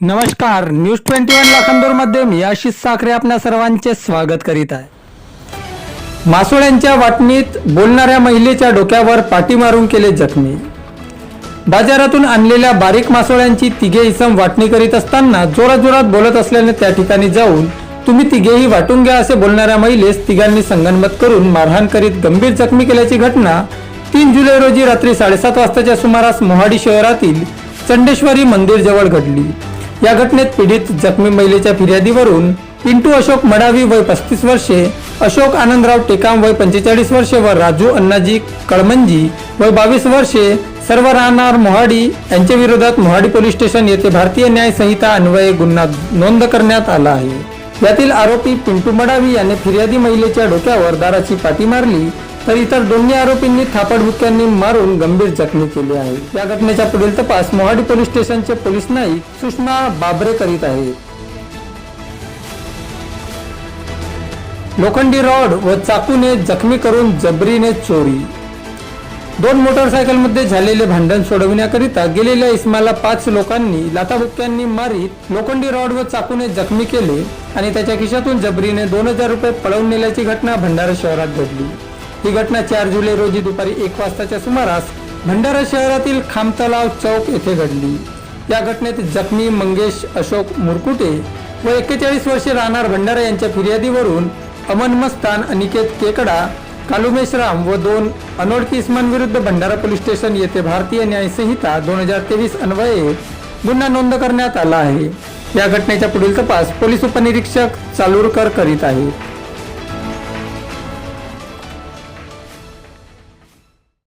नमस्कार news twenty one लाखांदूरमध्ये मी आशिष साखरे आपल्या सर्वांचे स्वागत करीत आहे. मासोळ्यांच्या वाटणीत बोलणाऱ्या महिलेच्या डोक्यावर पाटी मारून केले जखमी. बाजारातून आणलेल्या बारीक मासोळ्यांची तिघे इसम वाटणी करीत असताना जोराजोरात बोलत असल्याने त्या ठिकाणी जाऊन तुम्ही तिघेही वाटून घ्या असे बोलणाऱ्या महिलेस तिघांनी संगनमत करून मारहाण करीत गंभीर जखमी केल्याची घटना तीन जुलै रोजी रात्री साडेसात वाजताच्या सुमारास मोहाडी शहरातील चंडेश्वरी मंदिर जवळ घडली. या घटनेत पीडित जखमी महिलेच्या फिर्यादीवरून पिंटू अशोक मडावी वय पस्तीस वर्षे अशोक आनंदराव टेकाम वय पंचेचाळीस वर्षे व राजू अण्णाजी कळमंजी वय बावीस वर्षे सर्व राहणार मोहाडी यांच्या विरोधात मोहाडी पोलीस स्टेशन येथे भारतीय न्याय संहिता अन्वये गुन्हा नोंद करण्यात आला आहे. यातील आरोपी पिंटू मडावी याने फिर्यादी महिलेच्या डोक्यावर दाराची पाटी मारली तर इतर दोन्ही आरोपींनी थापडबुक्यांनी मारून गंभीर जखमी केली आहे. या घटनेचा पुढील तपास मोहाडी पोलीस स्टेशनचे पोलीस नाईक सुषमा बाबरे करीत आहेत लोखंडी रॉड व चाकूने जखमी करून जबरीने चोरी. दोन मोटरसायकलमध्ये झालेले भांडण सोडविण्याकरिता गेलेल्या इस्माला पाच लोकांनी लाताबुक्क्यांनी मारीत लोखंडी रॉड व चाकूने जखमी केले आणि त्याच्या खिशातून जबरीने दोन हजार रुपये पळवून नेल्याची घटना भंडारा शहरात घडली. ही घटना चार जुलै रोजी दुपारी एक वाजताच्या सुमारास भंडारा शहरातील खामतलाव चौक येथे घडली. या घटनेत जखमी मंगेश अशोक मुरकुटे व एक्केचाळीस वर्षे राहणार भंडारा यांच्या फिर्यादीवरून अमन मस्तान अनिकेत केकडा कालुमेशराम व दोन अनोळखी इस्मांविरुद्ध भंडारा पोलीस स्टेशन येथे भारतीय न्यायसंहिता दोन हजार तेवीस अन्वये गुन्हा नोंद करण्यात आला आहे. या घटनेचा पुढील तपास पोलीस उपनिरीक्षक चालूरकर करीत आहेत.